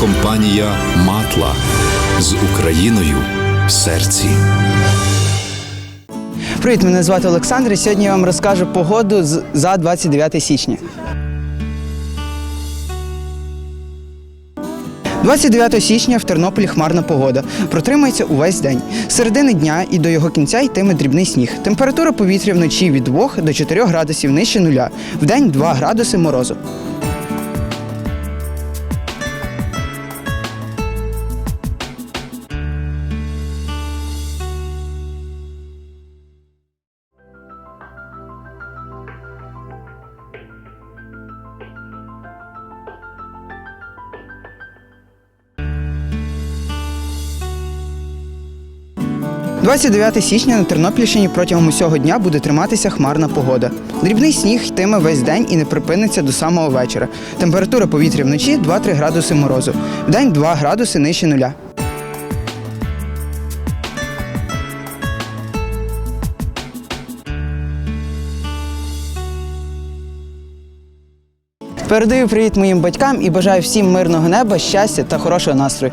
компанія Матла з Україною в серці. Привіт, мене звати Олександр. і Сьогодні я вам розкажу погоду за 29 січня. 29 січня в Тернополі хмарна погода. Протримається увесь день. З середини дня і до його кінця йтиме дрібний сніг. Температура повітря вночі від 2 до 4 градусів нижче нуля. Вдень 2 градуси морозу. – 29 січня на Тернопільщині протягом усього дня буде триматися хмарна погода. Дрібний сніг йтиме весь день і не припиниться до самого вечора. Температура повітря вночі 2-3 градуси морозу. Вдень 2 градуси нижче нуля. Передаю привіт моїм батькам і бажаю всім мирного неба, щастя та хорошого настрою.